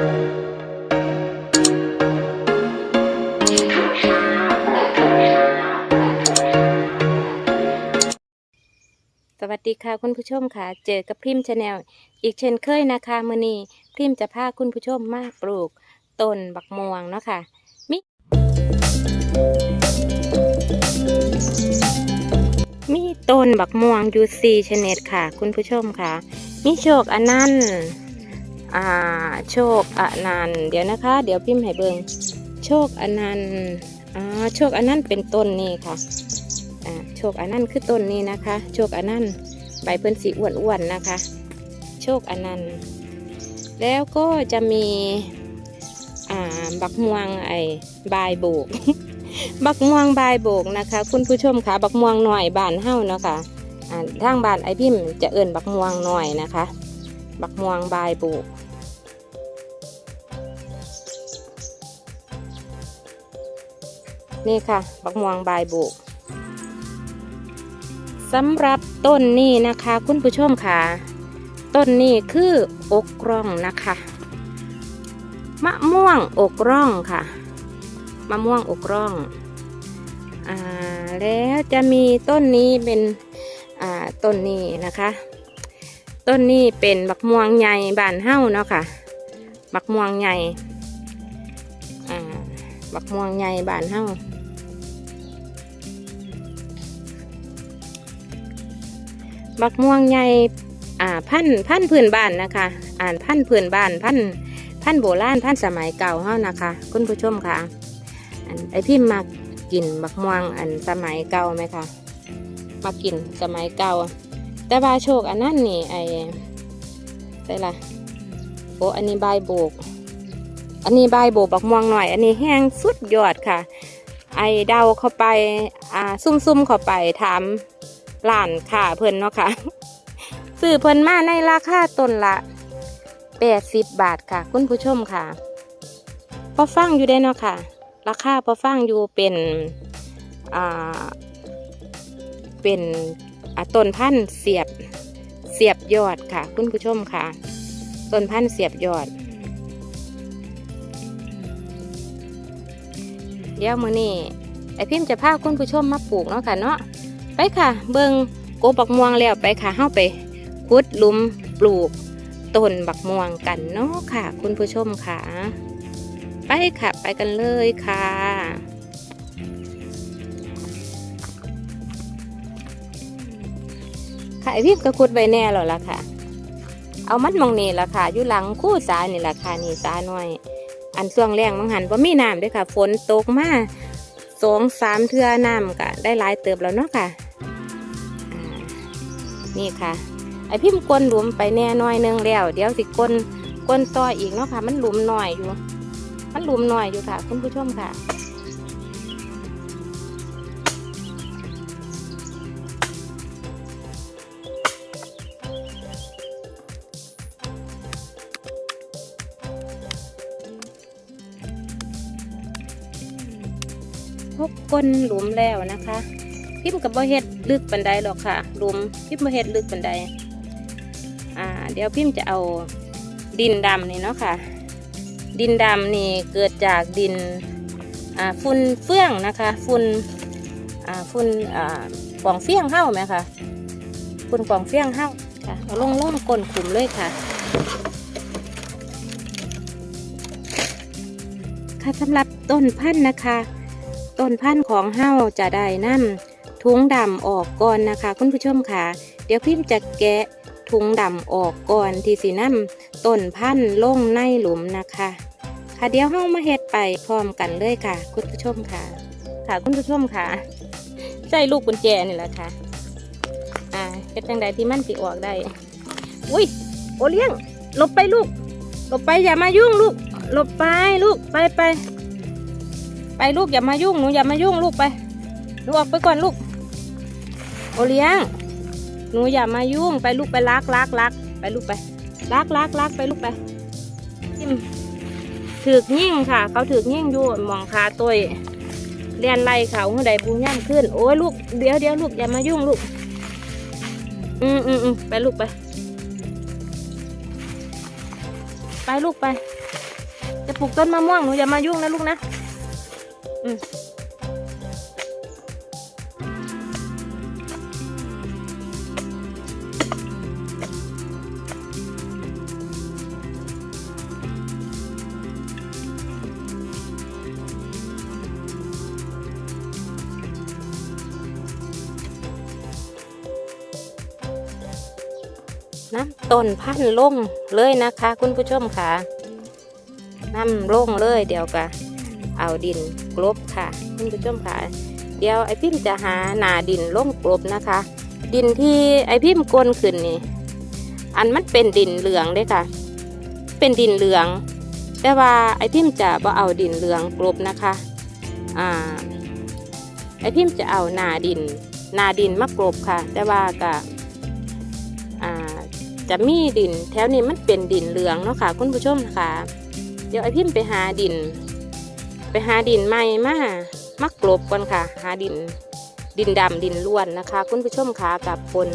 สวัสดีค่ะคุณผู้ชมค่ะ เจอกับพิมพ์ชาแนลอีกเช่นเคยนะคะมือนี้พิมพ์จะพาคุณผู้ชมมาปลูกต้นบักม่วงเนาะค่ะมิมีต้นบักม่วงอยู่สี่ชนิดค่ะ คุณผู้ชมค่ะ มีโชคอันนั้นต์ อ่าโชคอนันต์เดี๋ยวนะคะ เดี๋ยวพิมพ์ให้เบิงโชคอนันต์อ่าโชคอนันต์เป็นต้นนี่ค่ะอ่าโชคอนันต์คือต้นนี้นะคะ โชคอนันต์ใบเพิ่นสีอ้วนๆนะคะ โชคอนันต์แล้วก็จะมีอ่าบักม่วงไอ้บายโบก บักม่วงบายโบกนะคะ คุณผู้ชมคะบักม่วงหน่อยบานเฮ้าเนาะค่ะอ่าทางบานไอพิมพ์จะเอิ่นบักม่วงหน่อยนะคะ บักม่วงบายบกนี่ค่ะ บักม่วงบายบกสำหรับต้นนี้นะคะ คุณผู้ชมค่ะ ต้นนี้คืออกร่องนะคะ มะม่วงอกร่องค่ะ มะม่วงอกร่องอ่าแล้วจะมีต้นนี้เป็นอ่าต้นนี้นะคะ ต้นนี้เป็นบักม่วงใหญ่บานเฮ้าเนาะค่ะ บักม่วงใหญ่อ่าบักม่วงใหญ่บานเฮ้าบักม่วงใหญ่อ่าพันพันพื้นบ้านนะคะ อ่านพันพื้นบ้านพันพันโบราณพันสมัยเก่าเฮานะคะ คุณผู้ชมค่ะอันไอพี่มักกินบักม่วงอันสมัยเก่าไหมคะมากินสมัยเก่า แต่ว่าโชคอันนั้นนี่ไอใช่ละโอ้อันนี้ใบโบก อันนี้ใบโบกบักม่วงหน่อย อันนี้แห้งสุดยอดค่ะ ไอเดาเข้าไป อ่า ซุ่มๆเข้าไปถามล้านค่ะเพิ่อนเนาะค่ะซื้อเพิ่นมาในราคาต้นละแปดสิบบาทค่ะ คุณผู้ชมค่ะพอฟังอยู่ได้เนาะค่ะ ราคาพอฟังอยู่เป็นอ่าเป็น ต้นพันธุ์เสียบเสียบยอดค่ะ คุณผู้ชมค่ะ ต้นพันธุ์เสียบยอด เดี๋ยวมื้อนี้ไอพิมพ์จะพาคุณผู้ชมมาปลูกเนาะค่ะเนาะไปค่ะ เบิงโกบักม่วงแล้วไปค่ะเข้าไปขุดลุมปลูกต้นบักม่วงกันเนาะค่ะ คุณผู้ชมค่ะ ไปค่ะ ไปกันเลยค่ะ ค่ะไอพี่ก็ขุดไว้แน่แล้วล่ะค่ะ เอามัดมองนี่ล่ะค่ะอยู่หลังคู่สานี่ล่ะค่ะนี่สาหน่อย อันช่วงแรงมังหันว่ามีน้ำด้วยค่ะ ฝนตกมาสองสามเทื่อน้ำก็ได้หลายเติบแล้วเนาะค่ะนี่ค่ะ ไอพิมกลนหลุมไปแน่น้อยหนึงแล้ว เดี๋ยวสิกลนกลนต่ออีกเนาะค่ะ มันหลุมหน่อยอยู่ มันหลุมหน่อยอยู่ค่ะ คุณผู้ชมค่ะ ก้นหลุมแล้วนะคะพิมกับบ่เฮ็ดลึกปันไดหรอกค่ะหลุมพิมบ่เฮ็ดลึกปันไดอ่าเดี๋ยวพิมจะเอาดินดำนี่เนาะค่ะ ดินดำนี่เกิดจากดินอ่าฝุ่นเฟื่องนะคะฝุ่นอ่าฝุ่นอ่าปองเฟี้ยงเฮ้าไหมคะฝุ่นปองเฟี้ยงเฮ้าค่ะเอาลงล่องก้นขุมเลยค่ะค่ะสำหรับต้นพันธุ์นะคะ ต้นพันธุ์ของเฮ้าจะได้นํถุงดำออกก่อนนะคะ คุณผู้ชมค่ะ เดี๋ยวพิมพ์จะแกะถุงดำออกก่อนที่สีน้ำต้นพันธุ์ลงในหลุมนะคะ ค่ะเดี๋ยวเฮ้ามาเฮ็ดไปพร้อมกันเลยค่ะ คุณผู้ชมค่ะ ค่ะคุณผู้ชมค่ะใส่ลูกกุญแจนี่แหละค่ะ อ่าเฮ็ดจังใดที่มันสิออกได้ อุ้ยโอเลี้ยงหลบไปลูกหลบไปอย่ามายุ่งลูกหลบไปลูกไปไป ไปลูกอย่ามายุ่งหนูอย่ามายุ่งลูกไปหนูออกไปก่อนลูก โอเลี้ยง หนูอย่ามายุ่งไปลูกไปลักลักลักไปลูกไปลักลักลักไปลูกไปทิมถือกยิ่งค่ะ เขาถือกยิ่งอยู่มองคาตัวเรียนไล่เขาเมื่อใดบุญย่ำขึ้น โอ้ยลูกเดี๋ยวเดี๋ยวลูกอย่ามายุ่งลูก อืมอืมอืมไปลูกไป ไปลูกไป จะปลูกต้นมะม่วงหนูอย่ามายุ่งนะลูกนะ น้ำต้นพันธุ์ลงเลยนะคะ คุณผู้ชมค่ะน้ำลงเลยเดี๋ยวก็เอาดิน กลบค่ะคุณผู้ชมค่ะ เดี๋ยวไอพิมพ์จะหาหนาดินลงกลบนะคะ ดินที่ไอพิมพ์กลนขึ้นนี่ อันมันเป็นดินเหลืองเด้ค่ะ เป็นดินเหลือง แต่ว่าไอพิมพ์จะบ่เอาดินเหลืองกลบนะคะอ่าไอพิมพ์จะเอาหนาดินหนาดินมากลบค่ะ แต่ว่าก็อ่าจะมีดินแถวนี้มันเป็นดินเหลืองเนาะค่ะ คุณผู้ชมค่ะ เดี๋ยวไอพิมพ์ไปหาดิน ไปหาดินใหม่มามักกลบก่อนค่ะ หาดินดินดำดินล้วนนะคะ คุณผู้ชมค่ะกับปน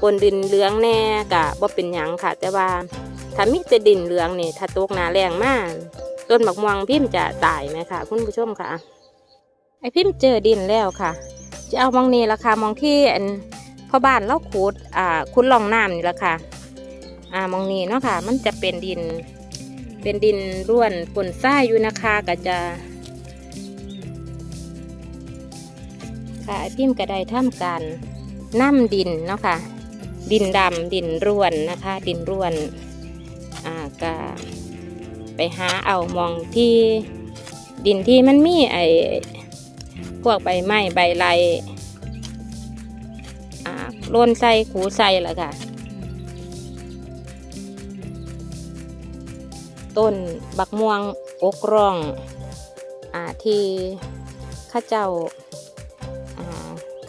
ปนดินเหลืองแน่กับบ่เป็นหยังค่ะ แต่ว่าถ้ามีแต่ดินเหลืองนี่ถ้าตกหนาแรงมากต้นบักม่วงพิมพ์จะตายไหมค่ะ คุณผู้ชมค่ะ ไอพิมพ์เจอดินแล้วค่ะ จะเอามองนี้ละค่ะมองที่อันพ่อบ้านเล่าขุดอ่าคุณลองน้ำนี่ละค่ะอ่ามองนี้เนาะค่ะ มันจะเป็นดิน เป็นดินร่วนปนทรายอยู่นะคะก็จะ ค่ะพิมพ์ก็ได้ทำการน่ำดินเนาะค่ะ ดินดำดินร่วนนะคะ ดินร่วนอ่าก็ไปหาเอามองที่ดินที่มันมีไอพวกใบไม้ใบไรอ่าโลนใส่ขูใส่ละค่ะ ต้นบักม่วงอกร่องอ่าที่ข้าเจ้า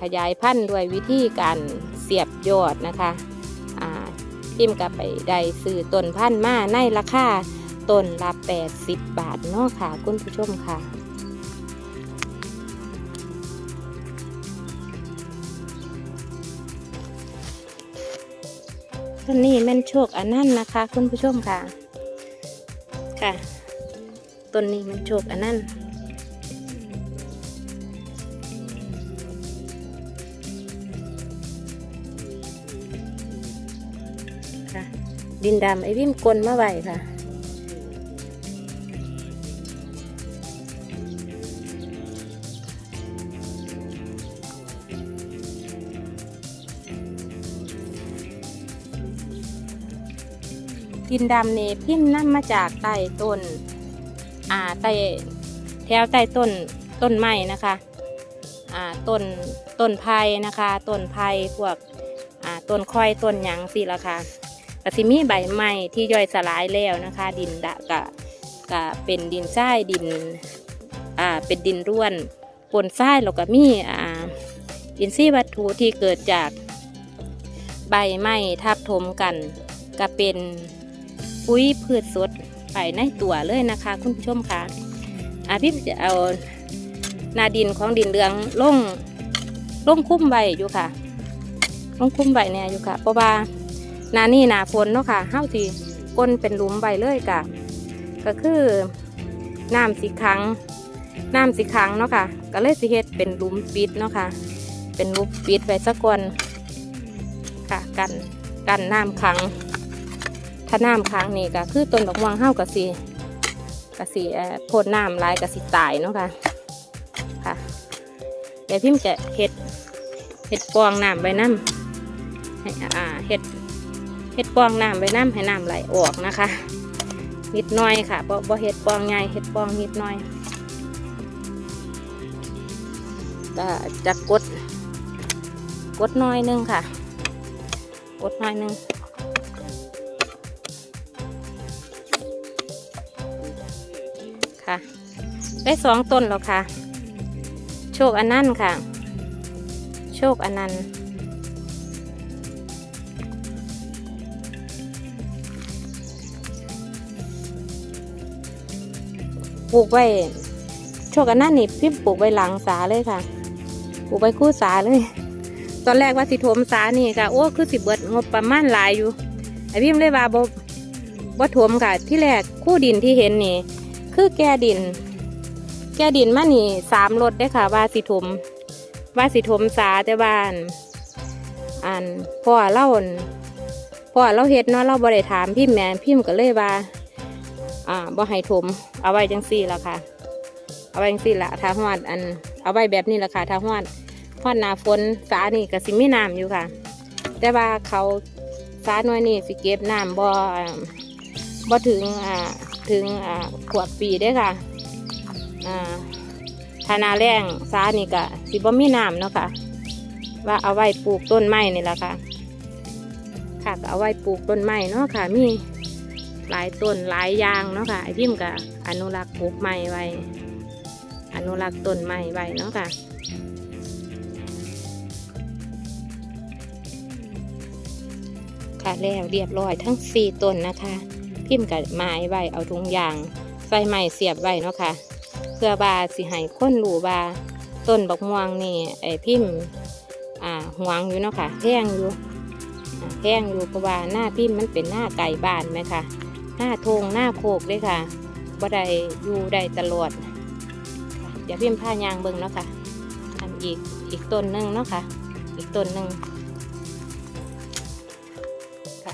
ขยายพันธุ์ด้วยวิธีการเสียบยอดนะคะอ่าพิมกับไปได้ซื้อต้นพันธุ์มาในราคาต้นละ 80 บาทเนาะค่ะคุณผู้ชมค่ะต้นนี้แม่นโชคอันนั้นนะคะ คุณผู้ชมค่ะ ค่ะต้นนี้มันโชคอันนั้น ดินดำไอ้วิ่มกลนมาไหวค่ะ ดินดำเนี่พิมพ์นํมาจากใต้ต้น อ่าใต้แถวใต้ต้นต้นไม้นะคะอ่าต้นต้นไผ่นะคะต้นไผ่พวกอ่าต้นค่อยต้นหยังสิละค่ะ กสิมีใบไม้ที่ย่อยสลายแล้วนะคะ ดินดะกะกะเป็นดินทรายดินอ่าเป็นดินร่วนปนทรายแล้วก็มีอ่าอินทรีย์วัตถุที่เกิดจากใบไม้ทับถมกัน ก็เป็นปุ๋ยพืชสดไปในตัวเลยนะคะ คุณผู้ชมค่ะอาพี่จะเอานาดินของดินเรืองล่งล่งคุ้มใบอยู่ค่ะล่งคุ้มใบเนี่ยอยู่ค่ะเพราะว่า หนานี่หนาฝนเนาะค่ะเฮาทีก้นเป็นหลุมใบเลยกะก็คือน้ำสีขังน้ำสีขังเนาะค่ะ ก็เลยสิเฮ็ดเป็นหลุมปิดเนาะค่ะ เป็นหลุมปิดไว้สักก่อนค่ะกันกันน้ำขัง ถ้าน้ำค้งนี่ก็คือต้นดอกม่วงเฮากะสิกะสิเอ่อพ่นน้ำลายกะสิตายเนาะค่ะค่ะเดี๋ยวพิมจะเฮ็ดเฮ็ดปองน้ำใบน้ำอ่าเฮ็ด เฮ็ดปองน้ำใบน้ำให้น้ำไหลออกนะคะ นิดหน่อยค่ะบ่บ่เฮ็ดปองใหญ่เฮ็ดปองนิดหน่อยก็จะกดกดหน้อยหนึงค่ะ กดหน้อยหนึงค่ะ ได้สองต้นแล้วค่ะ โชคอันนั้นต์ค่ะ โชคอันนั้นต์ ปลูกไว้โชคอันนั้นนี่พี่ปลูกไว้หลังสาเลยค่ะ ปลูกไว้คู่สาเลย ตอนแรกว่าสิโถมสานี่ค่ะ โอ้คือสิเบิดงบประมาณหลายอยู่ไอพี่เลยว่าบ่บ่ถมค่ะที่แรกคู่ดินที่เห็นนี่ คือแกดิน แกดินมานี่สามรถได้ค่ะ ว่าสิถมว่าสิถมสาแต่บ้านอันพ่อเล่าพ่อเราเฮ็ดเนาะเราบ่ได้ถามพิมพ์แม่พิมก็เลยว่า อ่าบ่ให้ถมเอาไว้จังซี่ละค่ะ เอาไว้จังซี่ละถ้าฮอดอันเอาไว้แบบนี้ละค่ะถ้าฮอดฮอดหนาฝนสานี่ก็สิมีน้ำอยู่ค่ะ แต่ว่าเขาสาหน่วยนี่สิเก็บน้ำบ่อบ่ถึงอ่าถึงอ่าขวบปีเด้ค่ะอ่าถ้านาแรงสานี่ก็สิบ่มีน้ำเนาะค่ะ ว่าเอาไว้ปลูกต้นไม้นี่ละค่ะค่ะเอาไว้ปลูกต้นไม้เนาะค่ะมี หลายต้นหลายยางเนาะค่ะไอพิมพ์ก็อนุรักษ์ปลูกไม้ไว้ อนุรักษ์ต้นไม้ไว้เนาะค่ะค่ะแล้วเรียบร้อยทั้งสี่ต้นนะคะ พิมพ์กับไม้ไว้เอาถุงยางใส่ไม้เสียบไว้เนาะค่ะ เพื่อบาสิให้คนรู้ว่าต้นบักม่วงนี่ไอพิมพ์อ่าหวงอยู่เนาะค่ะแพงอยู่อ่าแพงอยู่เพราะว่าหน้าพิมพ์มันเป็นหน้าไก่บ้านไหมคะ หน้าทงหน้าโคกเลยค่ะบ่ได้อยู่ได้ตลอดเดี๋ยวพิมพ์ผ้ายางเบิ่งเนาะค่ะอันอีกอีกต้นหนึ่งเนาะค่ะ อีกต้นหนึ่งค่ะ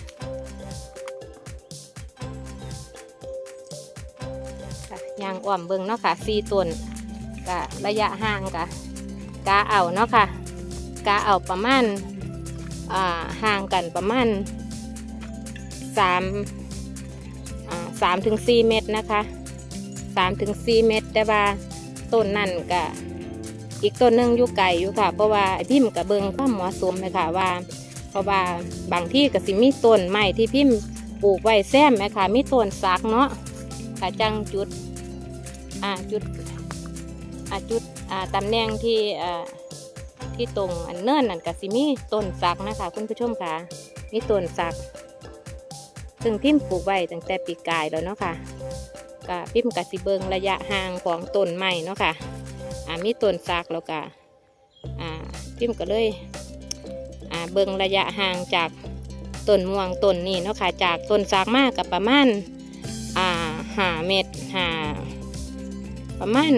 ยางอ่อมเบิงเนาะค่ะสี่ต้นกะระยะห่างกะกาเอาเนาะค่ะกาเอาประมาณอ่าห่างกันประมาณสาม สามถึงสี่เมตรนะคะสามถึงสี่เมตรแต่ว่าต้นนั่นกะอีกต้นนึงอยู่ไกลอยู่ค่ะ เพราะว่าพิมพ์กับเบิงความเหมาะสมเลยค่ะว่า เพราะว่าบางที่ก็สิมีต้นไม้ที่พิมพ์ปลูกไว้แซมไหมค่ะมีต้นสักเนาะค่ะจังจุดอ่าจุดอ่าจุดอ่าตำแหน่งที่อ่าที่ตรงอันเนินนั่นก็สิมีต้นสักนะคะคุณผู้ชมค่ะมีต้นสัก ซึ่งพิมพ์ปลูกไว้ตั้งแต่ปีกายแล้วเนาะค่ะก็พิมพ์กสิเบิงระยะห่างของต้นไม้เนาะค่ะอ่ามีต้นสักแล้วก็อ่าพิมพ์ก็เลยอ่าเบิงระยะห่างจากต้นม่วงต้นนี้เนาะค่ะจากต้นสักมากกับประมาณอ่าหาเม็ดหาประมาณ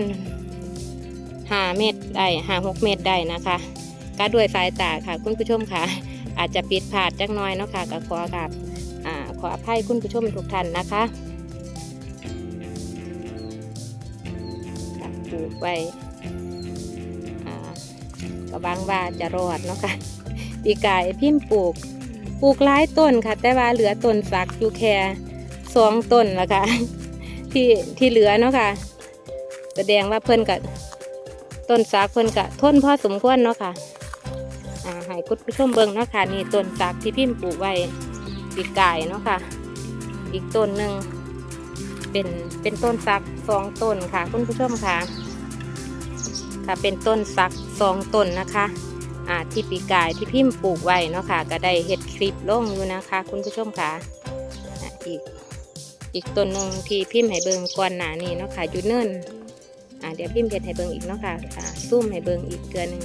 หาเม็ดได้หาหกเม็ดได้นะคะก็ด้วยสายตาค่ะคุณผู้ชมค่ะ อาจจะปิดพลาดจักน้อยเนาะค่ะก็ขอกับ ขออภัยคุณผู้ชมทุกท่านนะคะปลูกไว้กระบังว่าจะรอดเนาะค่ะปีกายพิมพ์ปลูก ปลูกหลายต้นค่ะ แต่ว่าเหลือต้นสักอยู่แค่สองต้นละค่ะ ที่ที่เหลือเนาะค่ะแสดงว่าเพิ่นกับต้นสากเพิ่นกับทนพอสมควรเนาะค่ะอ่าให้คุณผู้ชมเบิ่งเนาะค่ะนี่ต้นสากที่พิมพ์ปลูกไว้ ปีกายเนาะค่ะ อีกต้นหนึ่งเป็นเป็นต้นสักสองต้นค่ะคุณผู้ชมค่ะ ค่ะเป็นต้นสักสองต้นนะคะอ่าที่ปีกายที่พิมพ์ปลูกไว้เนาะค่ะ ก็ได้เห็ดคลิปลงอยู่นะคะ คุณผู้ชมค่ะอีกอีกต้นหนึ่งที่พิมพ์ให้เบิงก่อนหนานี้เนาะค่ะอยู่เนิ่นอ่าเดี๋ยวพิมพ์เห็ดให้เบิงอีกเนาะค่ะอ่าซุ่มให้เบิงอีกเกือหนึ่ง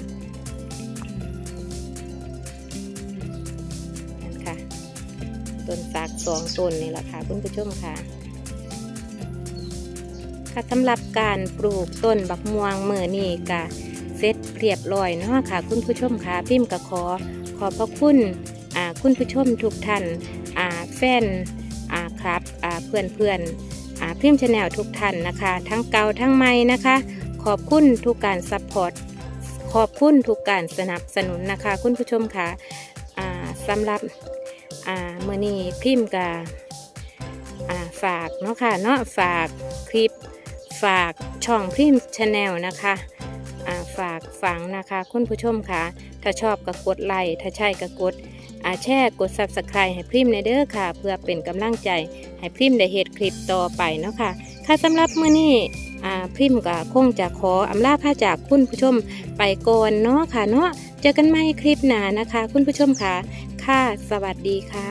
สองต้นนี่แหละค่ะคุณผู้ชมค่ะค่ะสำหรับการปลูกต้นบักม่วงเมื่อนี่กะเสร็จเรียบร้อยเนาะค่ะ คุณผู้ชมค่ะพิมพ์กะขอ ขอบพระคุณอ่าคุณผู้ชมทุกท่านอ่าแฟนอ่าครับอ่าเพื่อนเพื่อนอ่าพิมพ์ชาแนลทุกท่านนะคะ ทั้งเก่าทั้งใหม่นะคะ ขอบคุณทุกการซัพพอร์ตขอบคุณทุกการสนับสนุนนะคะ คุณผู้ชมค่ะอ่าสำหรับ อ่าเมื่อนี้พิมพ์กับอ่าฝากเนาะค่ะเนาะฝากคลิปฝากช่องพิมพ์ชาแนลนะคะอ่าฝากฝังนะคะคุณผู้ชมค่ะ ถ้าชอบก็กดไลค์ถ้าใช่ก็กดอาแช่กด subscribe ให้พริมในเด้อค่ะ เพื่อเป็นกำลังใจให้พริมได้เฮ็ดคลิปต่อไปเนาะค่ะค่ะสำหรับมื้อนี้อ่าพริมก็คงจะขออำลาพาจากคุณผู้ชมไปก่อนเนาะค่ะเนาะเจอกันใหม่คลิปหน้านะคะ คุณผู้ชมค่ะ ค่ะ สวัสดีค่ะ